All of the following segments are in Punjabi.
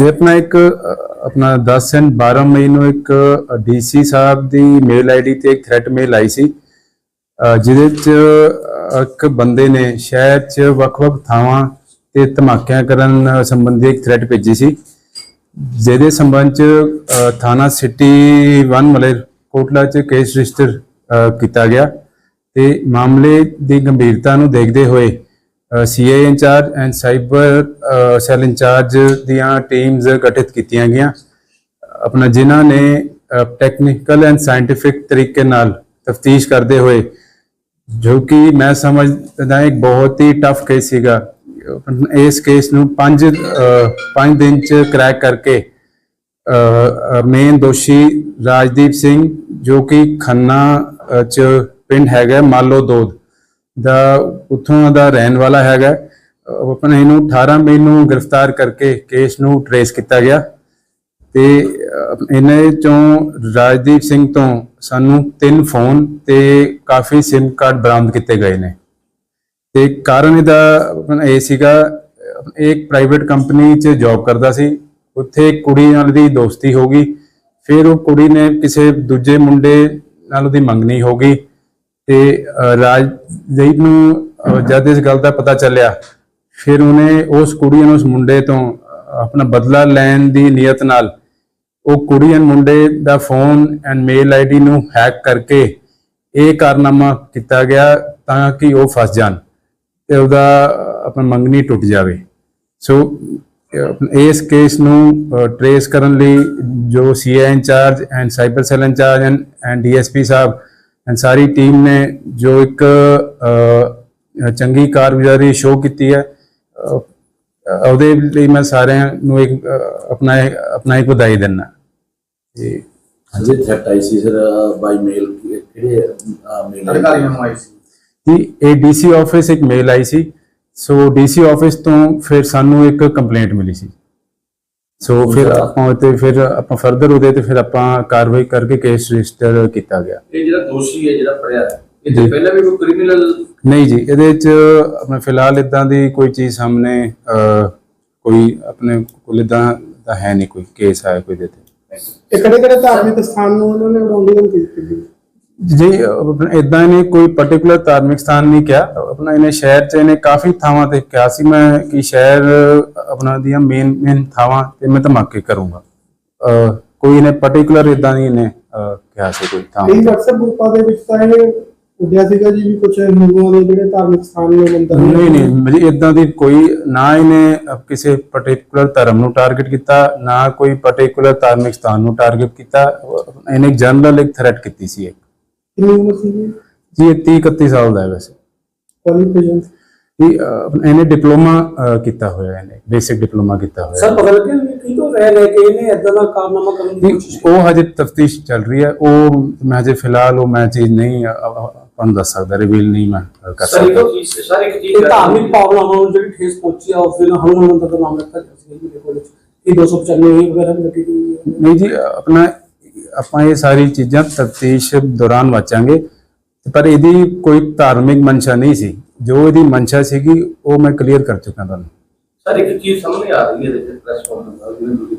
ਇਹ ਆਪਣਾ ਇੱਕ ਆਪਣਾ 10 ਐਂਡ 12 ਮਈ ਨੂੰ ਇੱਕ ਡੀਸੀ ਸਾਹਿਬ ਦੀ ਮੇਲ ਆਈਡੀ ਤੇ ਇੱਕ ਥ੍ਰੈਟ ਮੇਲ ਆਈ ਸੀ। ਜਿਹਦੇ ਚ ਇੱਕ ਬੰਦੇ ਨੇ ਸ਼ਹਿਰ ਚ ਵੱਖ-ਵੱਖ ਥਾਵਾਂ ਤੇ ਧਮਾਕਿਆਂ ਕਰਨ ਸੰਬੰਧੀ ਇੱਕ ਥ੍ਰੈਟ ਭੇਜੀ ਸੀ। ਜਿਹਦੇ ਸੰਬੰਧ ਚ ਅ, ਥਾਣਾ ਸਿਟੀ 1 ਮਲੇਰ ਕੋਟਲਾ ਚ ਕੇਸ ਰਜਿਸਟਰ ਕੀਤਾ ਗਿਆ ਤੇ ਮਾਮਲੇ ਦੀ ਗੰਭੀਰਤਾ ਨੂੰ ਦੇਖਦੇ ਹੋਏ CI incharge and cyber cell incharge ਦੀਆਂ ਟੀਮਸ ਗਠਿਤ ਕੀਤੀਆਂ ਗਈਆਂ। ਆਪਣਾ ਜਿਨ੍ਹਾਂ ਨੇ ਟੈਕਨੀਕਲ ਐਂਡ ਸਾਇੰਟੀਫਿਕ ਤਰੀਕੇ ਨਾਲ ਤਫਤੀਸ਼ ਕਰਦੇ ਹੋਏ, ਜੋ ਕਿ ਮੈਂ ਸਮਝਦਾ ਇੱਕ ਬਹੁਤ ਹੀ ਟਫ ਕੇਸ ਸੀਗਾ। ਇਸ ਕੇਸ ਨੂੰ 5 5 ਦਿਨ ਚ ਕ੍ਰੈਕ ਕਰਕੇ ਮੇਨ ਦੋਸ਼ੀ ਰਾਜਦੀਪ ਸਿੰਘ, ਜੋ ਕਿ ਖੰਨਾ ਚ ਪਿੰਡ ਹੈਗਾ ਮਾਲੋ ਦੋਦ ਦਾ ਉੱਥੋਂ ਦਾ ਰਹਿਣ ਵਾਲਾ ਹੈਗਾ। ਅਹ ਆਪਣੇ ਇਹਨੂੰ 18 ਮਈ ਨੂੰ ਗ੍ਰਿਫਤਾਰ ਕਰਕੇ ਕੇਸ ਨੂੰ ਟਰੇਸ ਕੀਤਾ ਗਿਆ ਤੇ ਇਹਨਾਂ ਚੋਂ ਰਾਜਦੀਪ ਸਿੰਘ ਤੋਂ ਸਾਨੂੰ ਤਿੰਨ ਫੋਨ ਤੇ ਕਾਫੀ ਸਿਮ ਕਾਰਡ ਬਰਾਮਦ ਕੀਤੇ ਗਏ ਨੇ। ਤੇ ਕਾਰਨ ਇਹਦਾ ਇਹ ਸੀਗਾ ਇਹ ਇੱਕ ਪ੍ਰਾਈਵੇਟ ਕੰਪਨੀ 'ਚ ਜੌਬ ਕਰਦਾ ਸੀ। ਉੱਥੇ ਕੁੜੀ ਨਾਲ ਦੀ ਦੋਸਤੀ ਹੋ ਗਈ। ਫਿਰ ਉਹ ਕੁੜੀ ਨੇ ਕਿਸੇ ਦੂਜੇ ਮੁੰਡੇ ਨਾਲ ਉਹਦੀ ਮੰਗਣੀ ਹੋ ਗਈ। ਤੇ ਰਾਜਦੀਪ ਨੂੰ ਜਦ ਇਸ ਗੱਲ ਦਾ ਪਤਾ ਚੱਲਿਆ ਫਿਰ ਉਹਨੇ ਉਸ ਕੁੜੀ ਨੂੰ ਉਸ ਮੁੰਡੇ ਤੋਂ ਆਪਣਾ ਬਦਲਾ ਲੈਣ ਦੀ ਨੀਅਤ ਨਾਲ ਉਹ ਕੁੜੀ ਐਂਡ ਮੁੰਡੇ ਦਾ ਫੋਨ ਐਂਡ ਮੇਲ ਆਈਡੀ ਨੂੰ ਹੈਕ ਕਰਕੇ ਇਹ ਕਾਰਨਾਮਾ ਕੀਤਾ ਗਿਆ ਤਾਂ ਕਿ ਉਹ ਫਸ ਜਾਣ ਤੇ ਉਹਦਾ ਅਹ, ਆਪਣਾ ਮੰਗਣੀ ਟੁੱਟ ਜਾਵੇ। ਸੋ ਇਸ ਕੇਸ ਨੂੰ ਟਰੇਸ ਕਰਨ ਲਈ ਜੋ CI incharge and cyber cell incharge and DSP Sahib and ਸਾਰੀ ਟੀਮ ਨੇ ਜੋ ਇੱਕ ਚੰਗੀ ਕਾਰਗੁਜ਼ਾਰੀ ਸ਼ੋਅ ਕੀਤੀ ਹੈ ਉਹਦੇ ਲਈ ਮੈਂ ਸਾਰਿਆਂ ਨੂੰ ਇੱਕ ਆਪਣਾ ਆਪਣਾ ਇੱਕ ਵਧਾਈ ਦਿੰਦਾ। ਤੇ ਹਾਂਜੀ। ਆਈ ਸੀ ਸਰ ਬਾਈ ਮੇਲ ਕਿਹੜੇ ਮੇਲ ਅਧਿਕਾਰੀਆਂ ਨੂੰ ਆਈ ਸੀ। ਕਿ ਇਹ ਡੀਸੀ ਆਫਿਸ ਇੱਕ ਮੇਲ ਆਈ ਸੀ। ਸੋ ਡੀਸੀ ਆਫਿਸ ਤੋਂ ਫਿਰ ਸਾਨੂੰ ਇੱਕ ਕੰਪਲੇਂਟ ਮਿਲੀ ਸੀ। ਸੋ ਫਿਰ ਆਪਾਂ ਉੱਤੇ ਫਿਰ ਆਪਾਂ ਫਰਦਰ ਉਹਦੇ ਤੇ ਫਿਰ ਆਪਾਂ ਕਾਰਵਾਈ ਕਰਕੇ ਕੇਸ ਰਜਿਸਟਰ ਕੀਤਾ ਗਿਆ। ਇਹ ਜਿਹੜਾ ਦੋਸ਼ੀ ਹੈ ਜਿਹੜਾ ਫੜਿਆ ਹੈ, ਇਹ ਤੋਂ ਪਹਿਲਾਂ ਵੀ ਕੋਈ ਕ੍ਰਿਮੀਨਲ ਨਹੀਂ ਜੀ ਇਹਦੇ ਵਿੱਚ ਆਪਣਾ ਫਿਲਹਾਲ ਇਦਾਂ ਦੀ ਕੋਈ ਚੀਜ਼ ਸਾਹਮਣੇ ਕੋਈ ਆਪਣੇ ਕੋਲ ਇਦਾਂ ਦਾ ਹੈ ਨਹੀਂ ਕੋਈ ਕੇਸ ਆਇਆ ਕੋਈ ਦੇ ਤੇ। ਇਹ ਕਿਹੜੇ ਕਿਹੜੇ ਧਾਰਮਿਕ ਸਥਾਨ ਨੂੰ ਉਹਨਾਂ ਨੇ ਉਡਾਉਣ ਦੀ ਧਮਕੀ ਦਿੱਤੀ ਜੀ ਇਦਾਂ ਇਹਨੇ ਕੋਈ ਪਾਰਟਿਕੂਲਰ ਧਾਰਮਿਕ ਸਥਾਨ ਨਹੀਂ ਕਿਹਾ। ਆਪਣਾ ਇਹਨੇ ਸ਼ਹਿਰ ਚ ਇਹਨੇ ਕਾਫੀ ਥਾਵਾਂ ਤੇ ਕਿਹਾ ਸੀ ਮੈਂ ਕਿ ਸ਼ਹਿਰ ਆਪਣਾ ਦੀਆਂ ਮੇਨ ਮੇਨ ਥਾਵਾਂ ਤੇ ਮੈਂ ਧਮਾਕੇ ਕਰੂੰਗਾ। ਕੋਈ ਇਹਨੇ ਪਾਰਟਿਕੂਲਰ ਇਦਾਂ ਨਹੀਂ ਇਹਨੇ ਕਿਹਾ ਸੀ ਕੋਈ ਥਾਂ। ਕਈ WhatsApp ਗਰੁੱਪਾਂ ਦੇ ਵਿੱਚ ਤਾਂ ਇਹ ਉੱਡਿਆ ਸੀਗਾ ਜੀ ਵੀ ਕੁਝ ਹਿੰਦੂਆਂ ਦੇ ਜਿਹੜੇ ਧਾਰਮਿਕ ਸਥਾਨ ਨੇ ਮੰਦਿਰ ਨੇ। ਨਹੀਂ ਨਹੀਂ ਮੇਰੀ ਇਦਾਂ ਦੀ ਕੋਈ ਨਾ ਇਹਨੇ ਕਿਸੇ ਪਾਰਟਿਕੂਲਰ ਧਰਮ ਨੂੰ ਟਾਰਗੇਟ ਕੀਤਾ ਨਾ ਕੋਈ ਪਾਰਟਿਕੂਲਰ ਧਾਰਮਿਕ ਸਥਾਨ ਨੂੰ ਟਾਰਗੇਟ ਕੀਤਾ। ਇਹਨੇ ਜਨਰਲ ਇੱਕ ਥ੍ਰੈਟ ਕੀਤੀ ਸੀ ਇੱਕ। ਕਿੰਨੀ ਉਮਰ ਸੀ ਜੀ ਜੀ ਇਹ 30 31 ਸਾਲ ਦਾ ਹੈ ਵੈਸੇ। ਕੁਆਲੀਫਿਕੇਸ਼ਨ ਇਹ ਇਹਨੇ ਡਿਪਲੋਮਾ ਕੀਤਾ ਹੋਇਆ ਇਹਨੇ ਬੇਸਿਕ ਡਿਪਲੋਮਾ ਕੀਤਾ ਹੋਇਆ। ਸਰ ਪਤਾ ਲੱਗਿਆ ਕੀ ਤੋਂ ਰਹਿ ਲੈ ਕੇ ਇਹਨੇ ਇਦਾਂ ਦਾ ਕਾਰਨਾਮਾ ਕਰਨ ਦੀ ਕੋਸ਼ਿਸ਼ ਉਹ ਹਜੇ ਤਫਤੀਸ਼ ਚੱਲ ਰਹੀ ਹੈ। ਉਹ ਮੈਂ ਹਜੇ ਫਿਲਹਾਲ ਉਹ ਮੈਂ ਚੀਜ਼ ਨਹੀਂ ਤੁਹਾਨੂੰ ਦੱਸ ਸਕਦਾ ਰਿਵੀਲ ਨਹੀਂ ਮੈਂ ਕਰ ਸਰ ਇੱਕ ਸਕਦਾ ਚੀਜ਼ ਸਰ ਇੱਕ ਚੀਜ਼ ਇਹ ਧਾਰਮਿਕ ਭਾਵਨਾਵਾਂ ਨੂੰ ਜਿਹੜੀ ਠੇਸ ਪਹੁੰਚੀ ਆ ਉਸ ਦਿਨ ਹਨੂਮਾਨ ਮੰਦਰ ਦਾ ਨਾਮ ਰੱਖਿਆ ਸੀ ਇਹ 295 ਵਗੈਰਾ ਵੀ ਲੱਗੀ ਹੈ। ਨਹੀਂ ਜੀ ਆਪਣਾ ਆਪਾਂ ਇਹ ਸਾਰੀ ਚੀਜ਼ਾਂ ਤਫਤੀਸ਼ ਦੌਰਾਨ ਵਾਚਾਂਗੇ। ਪਰ ਇਹਦੀ ਕੋਈ ਧਾਰਮਿਕ ਮਨਸ਼ਾ ਨਹੀਂ ਸੀ। ਜੋ ਇਹਦੀ ਮਨਸ਼ਾ ਸੀਗੀ ਉਹ ਮੈਂ ਕਲੀਅਰ ਕਰ ਚੁੱਕਾ ਤੁਹਾਨੂੰ। ਸਰ ਇੱਕ ਚੀਜ਼ ਸਾਹਮਣੇ ਆ ਰਹੀ ਹੈ ਇਹਦੇ ਪ੍ਰੈਸ ਕਾਨਫਰੰਸ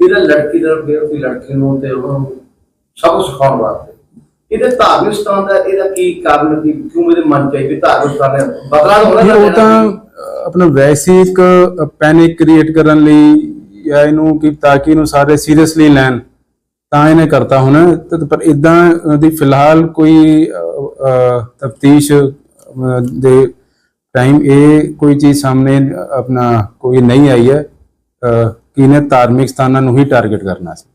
ਇਹਦਾ ਲੜਕੀ ਦਾ ਬੇਰਤੀ ਲੜਕੀ ਨੂੰ ਤੇ ਉਹਨੂੰ ਸਭ ਸਿਖਾਉਣ ਵਾਸਤੇ। ਇਹਦੇ ਧਾਰਮਿਕ ਸਥਾਨ ਦਾ ਇਹਦਾ ਕੀ ਕਾਰਨ ਕੀ ਕਿਉਂ ਇਹਦੇ ਮਨ ਚ ਆਈ ਵੀ ਧਾਰਮਿਕ ਸਥਾਨ ਬਦਲਾ ਹੋਣਾ ਉਹ ਤਾਂ ਆਪਣਾ ਵੈਸੇ ਇੱਕ ਪੈਨਿਕ ਕ੍ਰੀਏਟ ਕਰਨ ਲਈ ਜਾਂ ਇਹਨੂੰ ਕਿ ਤਾਂ ਕਿ ਇਹਨੂੰ ਸਾਰੇ ਸੀਰੀਅਸਲੀ ਲੈਣ। ਤਾਂ ਇਹਨੇ ਕਰਤਾ ਹੋਣਾ। ਤੇ ਪਰ ਇਦਾਂ ਦੀ ਫਿਲਹਾਲ ਕੋਈ ਤਫਤੀਸ਼ ਦੇ ਟਾਈਮ ਇਹ ਕੋਈ ਚੀਜ਼ ਸਾਹਮਣੇ ਆਪਣਾ ਕੋਈ ਨਹੀਂ ਆਈ ਹੈ। ਕਿ ਇਹਨੇ ਧਾਰਮਿਕ ਸਥਾਨਾਂ ਨੂੰ ਹੀ ਟਾਰਗੇਟ ਕਰਨਾ ਸੀ।